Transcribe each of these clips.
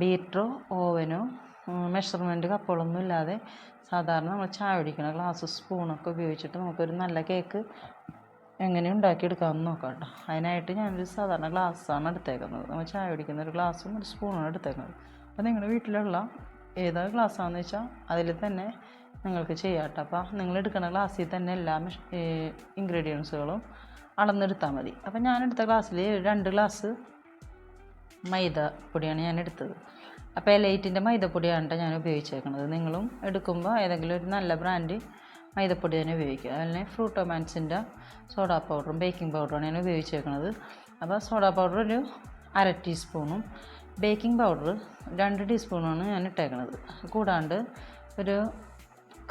ബീറ്ററോ ഓവനോ measurement കപ്പുകളൊന്നും ഇല്ലാതെ സാധാരണ നമ്മൾ ചായ ഒഴിക്കണ ഗ്ലാസ് സ്പൂണൊക്കെ ഉപയോഗിച്ചിട്ട് നമുക്കൊരു നല്ല കേക്ക് എങ്ങനെ ഉണ്ടാക്കിയെടുക്കാമെന്ന് നോക്കാം കേട്ടോ അതിനായിട്ട് ഞാനൊരു സാധാരണ ഗ്ലാസ്സാണ് എടുത്തേക്കുന്നത്. നമ്മൾ ചായ ഒഴിക്കുന്ന ഒരു ഗ്ലാസ്സും ഒരു സ്പൂണാണ് എടുത്തേക്കുന്നത്. അപ്പോൾ നിങ്ങളുടെ വീട്ടിലുള്ള ഏതാ ഗ്ലാസ്സാണെന്ന് വെച്ചാൽ അതിൽ തന്നെ നിങ്ങൾക്ക് ചെയ്യാം കേട്ടോ അപ്പോൾ നിങ്ങൾ എടുക്കുന്ന ഗ്ലാസ്സിൽ തന്നെ എല്ലാ ഇൻഗ്രീഡിയൻസുകളും അളന്നെടുത്താൽ മതി. അപ്പോൾ ഞാൻ എടുത്ത ഗ്ലാസ്സിൽ രണ്ട് ഗ്ലാസ് മൈദ പൊടിയാണ് ഞാൻ എടുത്തത്. അപ്പോൾ എലൈറ്റിന്റെ മൈദപ്പൊടിയാണ് ഞാൻ ഉപയോഗിച്ചേക്കുന്നത് നിങ്ങളും എടുക്കുമ്പോൾ ഏതെങ്കിലും ഒരു നല്ല ബ്രാൻഡ് മൈദപ്പൊടി തന്നെ ഉപയോഗിക്കുക. അല്ലെങ്കിൽ ഫ്രൂട്ടോമാൻസിന്റെ സോഡാ പൗഡറും ബേക്കിംഗ് പൗഡറുമാണ് ഞാൻ ഉപയോഗിച്ചേക്കുന്നത് അപ്പോൾ സോഡാ പൗഡർ ഒരു അര ടീസ്പൂണും ബേക്കിംഗ് പൗഡർ രണ്ട് ടീസ്പൂണാണ് ഞാൻ ഇട്ടേക്കുന്നത് കൂടാണ്ട് ഒരു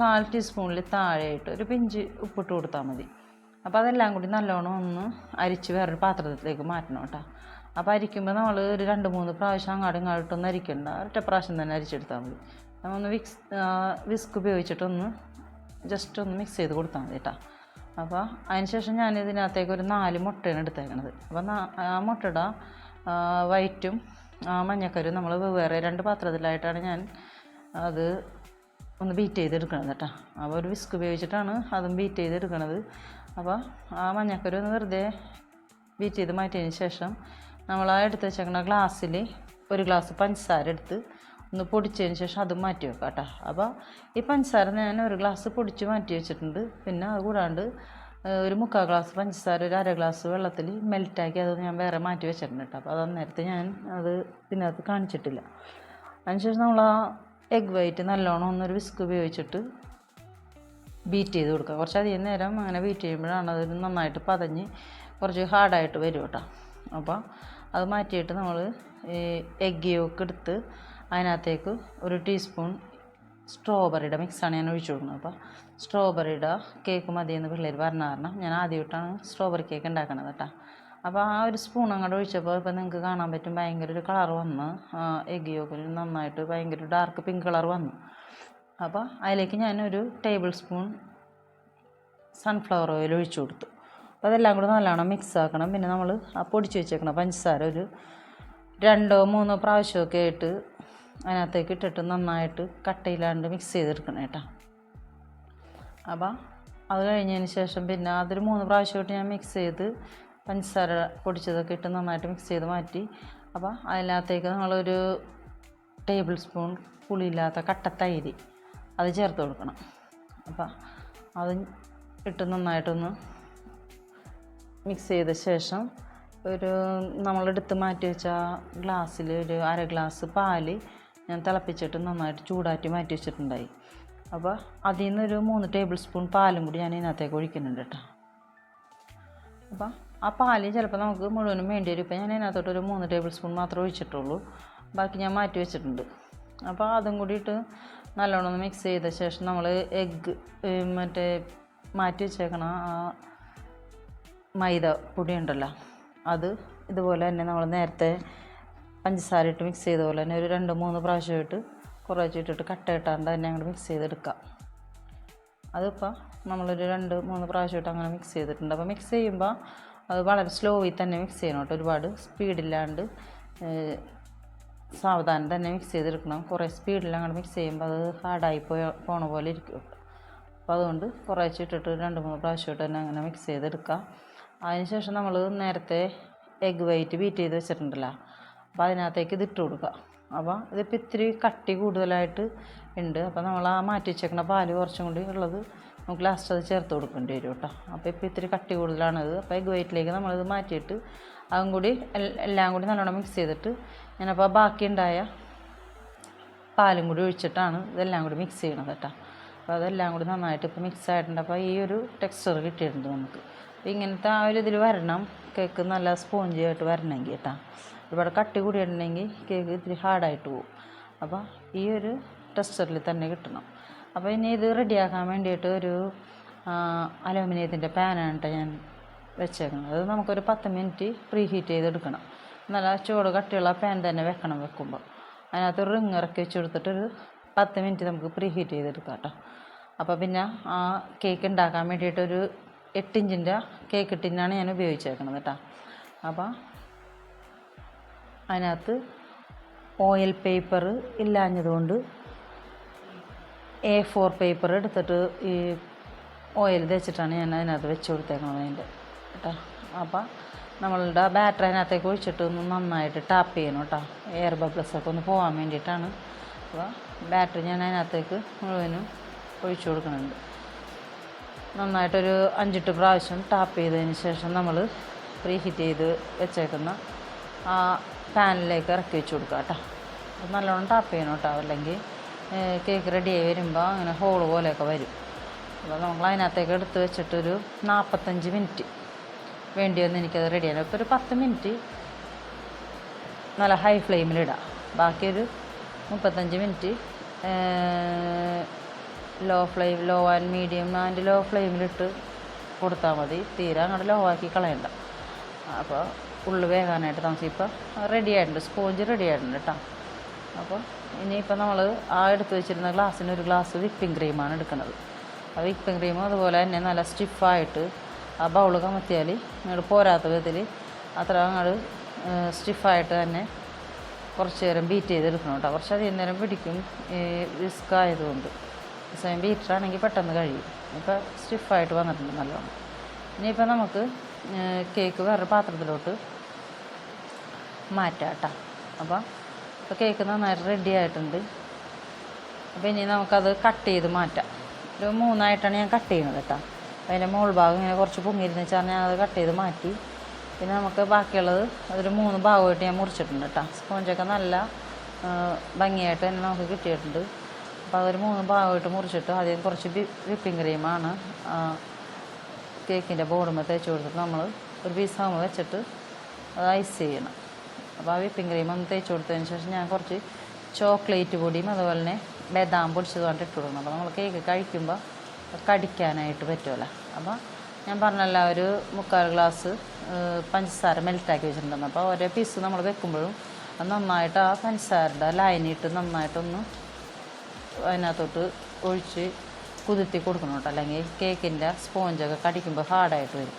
കാൽ ടീസ്പൂണിൽ താഴെയായിട്ട് ഒരു പിഞ്ച് ഉപ്പിട്ട് കൊടുത്താൽ മതി. അപ്പോൾ അതെല്ലാം കൂടി നല്ലോണം ഒന്ന് അരിച്ച് വേറൊരു പാത്രത്തിലേക്ക് മാറ്റണം കേട്ടോ അപ്പോൾ അരിക്കുമ്പോൾ നമ്മൾ ഒരു രണ്ട് മൂന്ന് പ്രാവശ്യം അങ്ങാടും ഇങ്ങോട്ടും ഒന്നും അരിക്കണ്ട. ഒറ്റ പ്രാവശ്യം തന്നെ അരിച്ചെടുത്താൽ മതി. ഒന്ന് വിക്സ് വിസ്ക് ഉപയോഗിച്ചിട്ടൊന്ന് ജസ്റ്റ് ഒന്ന് മിക്സ് ചെയ്ത് കൊടുത്താൽ മതി കേട്ടോ അപ്പോൾ അതിന് ശേഷം ഞാൻ ഇതിനകത്തേക്ക് ഒരു നാല് മുട്ടയാണ് എടുത്തേക്കണത്. അപ്പോൾ ആ മുട്ടയുടെ വൈറ്റും മഞ്ഞക്കരും നമ്മൾ വേറെ രണ്ട് പാത്രത്തിലായിട്ടാണ് ഞാൻ അത് ഒന്ന് ബീറ്റ് ചെയ്തെടുക്കണത് കേട്ടോ അപ്പോൾ ഒരു വിസ്ക് ഉപയോഗിച്ചിട്ടാണ് അതും ബീറ്റ് ചെയ്തെടുക്കണത്. അപ്പോൾ ആ മഞ്ഞക്കരു ഒന്ന് വെറുതെ ബീറ്റ് ചെയ്ത് മാറ്റിയതിന് ശേഷം നമ്മൾ ആ എടുത്ത് വെച്ചേക്കണ ഗ്ലാസ്സിൽ ഒരു ഗ്ലാസ് പഞ്ചസാര എടുത്ത് ഒന്ന് പൊടിച്ചതിന് ശേഷം അത് മാറ്റി വെക്കാം കേട്ടോ അപ്പോൾ ഈ പഞ്ചസാര ഞാൻ ഒരു ഗ്ലാസ് പൊടിച്ച് മാറ്റി വെച്ചിട്ടുണ്ട്. പിന്നെ അത് കൂടാണ്ട് ഒരു മുക്കാൽ ഗ്ലാസ് പഞ്ചസാര ഒരു അര ഗ്ലാസ് വെള്ളത്തിൽ മെൽറ്റാക്കി അത് ഞാൻ വേറെ മാറ്റി വെച്ചിട്ടുണ്ട് കേട്ടോ അപ്പോൾ അത് ഞാൻ അത് ഇതിനകത്ത് കാണിച്ചിട്ടില്ല. അതിനുശേഷം നമ്മൾ ആ എഗ് വൈറ്റ് നല്ലോണം ഒന്നൊരു വിസ്ക് ഉപയോഗിച്ചിട്ട് ബീറ്റ് ചെയ്ത് കൊടുക്കുക കുറച്ച് അധികം നേരം അങ്ങനെ ബീറ്റ് ചെയ്യുമ്പോഴാണ് അത് നന്നായിട്ട് പതഞ്ഞ് കുറച്ച് ഹാർഡായിട്ട് വരും കേട്ടോ അപ്പോൾ അത് മാറ്റിയിട്ട് നമ്മൾ എഗ്ഗ് എഗ് യോക്ക് എടുത്ത് അതിനകത്തേക്ക് ഒരു ടീസ്പൂൺ സ്ട്രോബെറിയുടെ മിക്സാണ് ഞാൻ ഒഴിച്ചു കൊടുക്കുന്നത്. അപ്പോൾ സ്ട്രോബെറിയുടെ കേക്ക് മതിയെന്ന് പിള്ളേർ പറഞ്ഞ കാരണം ഞാൻ ആദ്യമായിട്ടാണ് സ്ട്രോബെറി കേക്ക് ഉണ്ടാക്കണത് കേട്ടോ. അപ്പോൾ ആ ഒരു സ്പൂൺ അങ്ങോട്ട് ഒഴിച്ചപ്പോൾ ഇപ്പോൾ നിങ്ങൾക്ക് കാണാൻ പറ്റും ഭയങ്കര ഒരു കളർ വന്ന് എഗ് യോക്കിൽ നന്നായിട്ട് ഭയങ്കര ഡാർക്ക് പിങ്ക് കളർ വന്നു. അപ്പോൾ അതിലേക്ക് ഞാനൊരു ടേബിൾ സ്പൂൺ സൺഫ്ലവർ ഓയിൽ ഒഴിച്ചു കൊടുത്തു. അപ്പോൾ അതെല്ലാം കൂടെ നല്ലോണം മിക്സ് ആക്കണം. പിന്നെ നമ്മൾ ആ പൊടിച്ച് വെച്ചേക്കണം പഞ്ചസാര ഒരു രണ്ടോ മൂന്നോ പ്രാവശ്യമൊക്കെ ആയിട്ട് അതിനകത്തേക്ക് ഇട്ടിട്ട് നന്നായിട്ട് കട്ടയിലാണ്ട് മിക്സ് ചെയ്തെടുക്കണം കേട്ടോ. അപ്പോൾ അത് കഴിഞ്ഞതിന് ശേഷം പിന്നെ അതൊരു മൂന്ന് പ്രാവശ്യമായിട്ട് ഞാൻ മിക്സ് ചെയ്ത് പഞ്ചസാര പൊടിച്ചതൊക്കെ ഇട്ട് നന്നായിട്ട് മിക്സ് ചെയ്ത് മാറ്റി. അപ്പോൾ അതിനകത്തേക്ക് നമ്മളൊരു ടേബിൾ സ്പൂൺ പുളിയില്ലാത്ത തൈര് അത് ചേർത്ത് കൊടുക്കണം. അപ്പോൾ അത് ഇട്ട് നന്നായിട്ടൊന്ന് മിക്സ് ചെയ്ത ശേഷം ഒരു നമ്മളെടുത്ത് മാറ്റി വെച്ച ഗ്ലാസ്സിൽ ഒരു അര ഗ്ലാസ് പാൽ ഞാൻ തിളപ്പിച്ചിട്ട് നന്നായിട്ട് ചൂടാറ്റി മാറ്റി വെച്ചിട്ടുണ്ടായി. അപ്പോൾ അതിൽ നിന്നൊരു മൂന്ന് ടേബിൾ സ്പൂൺ പാലും കൂടി ഞാൻ ഇതിനകത്തേക്ക് ഒഴിക്കുന്നുണ്ട് കേട്ടോ. അപ്പോൾ ആ പാൽ ചിലപ്പോൾ നമുക്ക് മുഴുവനും വേണ്ടി വരും. ഇപ്പം ഞാൻ അതിനകത്തോട്ട് ഒരു മൂന്ന് ടേബിൾ സ്പൂൺ മാത്രമേ ഒഴിച്ചിട്ടുള്ളൂ. ബാക്കി ഞാൻ മാറ്റി വെച്ചിട്ടുണ്ട്. അപ്പോൾ അതും കൂടിയിട്ട് നല്ലോണം മിക്സ് ചെയ്ത ശേഷം നമ്മൾ എഗ്ഗ് മറ്റേ മാറ്റി വെച്ചേക്കണം ആ മൈദ പൊടി ഉണ്ടല്ലോ അത് ഇതുപോലെ തന്നെ നമ്മൾ നേരത്തെ പഞ്ചസാര ഇട്ട് മിക്സ് ചെയ്ത പോലെ തന്നെ ഒരു രണ്ട് മൂന്ന് പ്രാവശ്യമായിട്ട് കുറേശ്ശെ ഇട്ടിട്ട് കട്ട ഇട്ടാണ്ട് തന്നെ അങ്ങോട്ട് മിക്സ് ചെയ്തെടുക്കാം. അതിപ്പോൾ നമ്മളൊരു രണ്ട് മൂന്ന് പ്രാവശ്യമായിട്ട് അങ്ങനെ മിക്സ് ചെയ്തിട്ടുണ്ട്. അപ്പോൾ മിക്സ് ചെയ്യുമ്പോൾ അത് വളരെ സ്ലോയിൽ തന്നെ മിക്സ് ചെയ്യണം കേട്ടോ. ഒരുപാട് സ്പീഡില്ലാണ്ട് സാവധാനം തന്നെ മിക്സ് ചെയ്തെടുക്കണം. കുറേ സ്പീഡിൽ അങ്ങോട്ട് മിക്സ് ചെയ്യുമ്പോൾ അത് ഹാർഡായി പോയ പോണ പോലെ ഇരിക്കും അപ്പോൾ അതുകൊണ്ട് കുറേശ്ശെ ഇട്ടിട്ട് രണ്ട് മൂന്ന് പ്രാവശ്യമായിട്ട് തന്നെ അങ്ങനെ മിക്സ് ചെയ്തെടുക്കുക അതിനുശേഷം നമ്മൾ നേരത്തെ എഗ്ഗ് വൈറ്റ് ബീറ്റ് ചെയ്ത് വെച്ചിട്ടുണ്ടല്ലോ. അപ്പോൾ അതിനകത്തേക്ക് ഇത് ഇട്ട് കൊടുക്കുക. അപ്പോൾ ഇതിപ്പോൾ ഇത്തിരി കട്ടി കൂടുതലായിട്ട് ഉണ്ട്. അപ്പോൾ നമ്മൾ ആ മാറ്റി വെച്ചേക്കുന്ന പാൽ കുറച്ചും കൂടി ഉള്ളത് നമുക്ക് ലാസ്റ്റ് അത് ചേർത്ത് കൊടുക്കേണ്ടി വരും കേട്ടോ. അപ്പോൾ ഇപ്പോൾ ഇത്തിരി കട്ടി കൂടുതലാണത്. അപ്പോൾ എഗ് വൈറ്റിലേക്ക് നമ്മളിത് മാറ്റിയിട്ട് അതും കൂടി എല്ലാം കൂടി നല്ലോണം മിക്സ് ചെയ്തിട്ട് ഞാനപ്പോൾ ബാക്കി ഉണ്ടായ പാലും കൂടി ഒഴിച്ചിട്ടാണ് ഇതെല്ലാം കൂടി മിക്സ് ചെയ്യണത് കേട്ടോ. അപ്പോൾ അതെല്ലാം കൂടി നന്നായിട്ട് ഇപ്പോൾ മിക്സ് ആയിട്ടുണ്ട്. അപ്പോൾ ഈ ഒരു ടെക്സ്ചർ കിട്ടിയിട്ടുണ്ട് നമുക്ക്. അപ്പോൾ ഇങ്ങനത്തെ ആ ഒരു ഇതിൽ വരണം. കേക്ക് നല്ല സ്പോഞ്ചി ആയിട്ട് വരണമെങ്കിൽ കേട്ടോ ഒരുപാട് കട്ടി കൂടിയിട്ടുണ്ടെങ്കിൽ കേക്ക് ഇത്തിരി ഹാർഡായിട്ട് പോകും അപ്പോൾ ഈ ഒരു ടെക്സ്ചറിൽ തന്നെ കിട്ടണം. അപ്പോൾ ഇനി ഇത് റെഡിയാക്കാൻ വേണ്ടിയിട്ട് ഒരു അലൂമിനിയത്തിന്റെ പാനാണ് കേട്ടോ ഞാൻ വെച്ചേക്കുന്നത് അത് നമുക്കൊരു പത്ത് മിനിറ്റ് പ്രീ ഹീറ്റ് ചെയ്തെടുക്കണം. നല്ല ചൂട് കട്ടിയുള്ള പാൻ തന്നെ വെക്കണം വെക്കുമ്പോൾ അതിനകത്ത് റിങ് ഇറക്കി വെച്ച് കൊടുത്തിട്ടൊരു പത്ത് മിനിറ്റ് നമുക്ക് പ്രീ ഹീറ്റ് ചെയ്തെടുക്കാം കേട്ടോ. അപ്പോൾ പിന്നെ ആ കേക്ക് ഉണ്ടാക്കാൻ വേണ്ടിയിട്ടൊരു എട്ട് ഇഞ്ചിന്റെ കേക്ക് ടിന്നാണ് ഞാൻ ഉപയോഗിച്ചേക്കുന്നത് കേട്ടോ. അപ്പോൾ അതിനകത്ത് ഓയിൽ പേപ്പർ ഇല്ലാഞ്ഞതുകൊണ്ട് എ ഫോർ പേപ്പർ എടുത്തിട്ട് ഈ ഓയിൽ തേച്ചിട്ടാണ് ഞാൻ അതിനകത്ത് വെച്ച് കൊടുത്തേക്കണത് അതിന്റെ കേട്ടോ. അപ്പോൾ നമ്മളുടെ ബാറ്ററി അതിനകത്തേക്ക് ഒഴിച്ചിട്ട് ഒന്ന് നന്നായിട്ട് ടാപ്പ് ചെയ്യണം കേട്ടോ. എയർ ബബ്ലസ് ഒക്കെ ഒന്ന് പോകാൻ വേണ്ടിയിട്ടാണ്. അപ്പോൾ ബാറ്ററി ഞാൻ അതിനകത്തേക്ക് മുഴുവനും ഒഴിച്ചു കൊടുക്കുന്നുണ്ട്. നന്നായിട്ടൊരു അഞ്ചെട്ട് പ്രാവശ്യം ടാപ്പ് ചെയ്തതിന് ശേഷം നമ്മൾ പ്രീ ഹീറ്റ് ചെയ്ത് വെച്ചേക്കുന്ന ആ പാനിലേക്ക് ഇറക്കി വെച്ച് കൊടുക്കുക കേട്ടോ. നല്ലോണം ടാപ്പ് ചെയ്യണം കേട്ടോ. അല്ലെങ്കിൽ കേക്ക് റെഡി ആയി വരുമ്പോൾ അങ്ങനെ ഹോൾ പോലെയൊക്കെ വരും. അപ്പോൾ നമ്മൾ അതിനകത്തേക്ക് എടുത്ത് വെച്ചിട്ടൊരു നാൽപ്പത്തഞ്ച് മിനിറ്റ് വേണ്ടി വന്ന് എനിക്കത് റെഡിയാണ് ഇപ്പോൾ ഒരു പത്ത് മിനിറ്റ് നല്ല ഹൈ ഫ്ലെയിമിലിടാം ബാക്കിയൊരു മുപ്പത്തഞ്ച് minute low flame low and medium and low ഫ്ലെയിമിലിട്ട് കൊടുത്താൽ മതി. തീരെ അങ്ങോട്ട് ലോ ആക്കി കളയണ്ട. അപ്പോൾ ഉള്ളു വേകാനായിട്ട് താമസം ഇപ്പോൾ റെഡി ആയിട്ടുണ്ട്. സ്പോഞ്ച് റെഡി ആയിട്ടുണ്ട് കേട്ടോ അപ്പോൾ ഇനിയിപ്പോൾ നമ്മൾ ആ എടുത്ത് വെച്ചിരുന്ന ഗ്ലാസ്സിന് ഒരു ഗ്ലാസ് വിപ്പിംഗ് ക്രീമാണ് എടുക്കുന്നത്. ആ വിപ്പിംഗ് ക്രീമും അതുപോലെ തന്നെ നല്ല സ്റ്റിഫായിട്ട് ആ ബൗൾ കമത്തിയാൽ നിങ്ങൾ പോരാത്ത വിധത്തിൽ അത്ര അങ്ങോട്ട് സ്റ്റിഫായിട്ട് തന്നെ കുറച്ച് നേരം ബീറ്റ് ചെയ്തെടുക്കണം കേട്ടോ. കുറച്ച് അധികം നേരം പിടിക്കും. റിസ്ക് ആയതുകൊണ്ട്. സമയം ബീറ്ററാണെങ്കിൽ പെട്ടെന്ന് കഴിയും. ഇപ്പോൾ സ്റ്റിഫായിട്ട് വന്നിട്ടുണ്ട് നല്ലോണം. ഇനിയിപ്പോൾ നമുക്ക് കേക്ക് വേറെ പാത്രത്തിലോട്ട് മാറ്റാം കേട്ടോ. അപ്പോൾ ഇപ്പോൾ കേക്ക് നന്നായിട്ട് റെഡി ആയിട്ടുണ്ട്. അപ്പോൾ ഇനി നമുക്കത് കട്ട് ചെയ്ത് മാറ്റാം. ഒരു മൂന്നായിട്ടാണ് ഞാൻ കട്ട് ചെയ്യുന്നത് കേട്ടോ. അപ്പോൾ അതിന്റെ മുകൾ ഭാഗം ഇങ്ങനെ കുറച്ച് പൊങ്ങിയിരുന്ന് വെച്ചാൽ ഞാൻ അത് കട്ട് ചെയ്ത് മാറ്റി. പിന്നെ നമുക്ക് ബാക്കിയുള്ളത് അതൊരു മൂന്ന് ഭാഗമായിട്ട് ഞാൻ മുറിച്ചിട്ടുണ്ട് കേട്ടോ. സ്പോഞ്ചൊക്കെ നല്ല ഭംഗിയായിട്ട് തന്നെ നമുക്ക് കിട്ടിയിട്ടുണ്ട്. അപ്പോൾ അതൊരു മൂന്ന് ഭാഗമായിട്ട് മുറിച്ചിട്ട് ആദ്യം കുറച്ച് വിപ്പിംഗ് ക്രീമാണ് കേക്കിന്റെ ബോർഡുമ്പോൾ തേച്ച് കൊടുത്തിട്ട് നമ്മൾ ഒരു പീസ് ആകുമ്പോൾ വെച്ചിട്ട് അത് ഐസ് ചെയ്യണം. അപ്പോൾ ആ വിപ്പിംഗ് ക്രീം ഒന്ന് തേച്ച് കൊടുത്തതിന് ശേഷം ഞാൻ കുറച്ച് ചോക്ലേറ്റ് പൊടിയും അതുപോലെ തന്നെ ബദാം പൊടിച്ചതുകൊണ്ട് ഇട്ട് കൊടുക്കണം. അപ്പോൾ നമ്മൾ കേക്ക് കഴിക്കുമ്പോൾ കടിക്കാനായിട്ട് പറ്റുമല്ലോ അപ്പോൾ ഞാൻ പറഞ്ഞല്ല ഒരു മുക്കാൽ ഗ്ലാസ് പഞ്ചസാര മെൽറ്റാക്കി വെച്ചിട്ടുണ്ടെന്ന്. അപ്പോൾ ഓരോ പീസ് നമ്മൾ വെക്കുമ്പോഴും അത് നന്നായിട്ട് ആ പഞ്ചസാരയുടെ ലൈനിട്ട് നന്നായിട്ടൊന്ന് അതിനകത്തോട്ട് ഒഴിച്ച് കുതിർത്തി കൊടുക്കണം കേട്ടോ. അല്ലെങ്കിൽ കേക്കിന്റെ സ്പോഞ്ചൊക്കെ കടിക്കുമ്പോൾ ഹാർഡായിട്ട് വരും.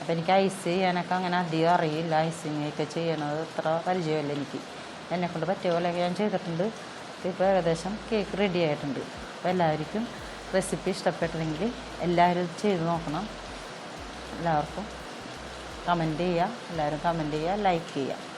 അപ്പോൾ എനിക്ക് ഐസ് ചെയ്യാനൊക്കെ അങ്ങനെ അധികം അറിയില്ല. ഐസിങ് ഒക്കെ ചെയ്യണത് അത്ര പരിചയമില്ല എനിക്ക്. എന്നെക്കൊണ്ട് പറ്റിയ പോലെയൊക്കെ ഞാൻ ചെയ്തിട്ടുണ്ട്. ഇപ്പോൾ ഏകദേശം കേക്ക് റെഡി ആയിട്ടുണ്ട്. അപ്പോൾ എല്ലാവർക്കും റെസിപ്പി ഇഷ്ടപ്പെട്ടെങ്കിൽ എല്ലാവരും ചെയ്ത് നോക്കണം. എല്ലാവർക്കും കമന്റ് ചെയ്യുക എല്ലാവരും കമന്റ് ചെയ്യുക ലൈക്ക് ചെയ്യുക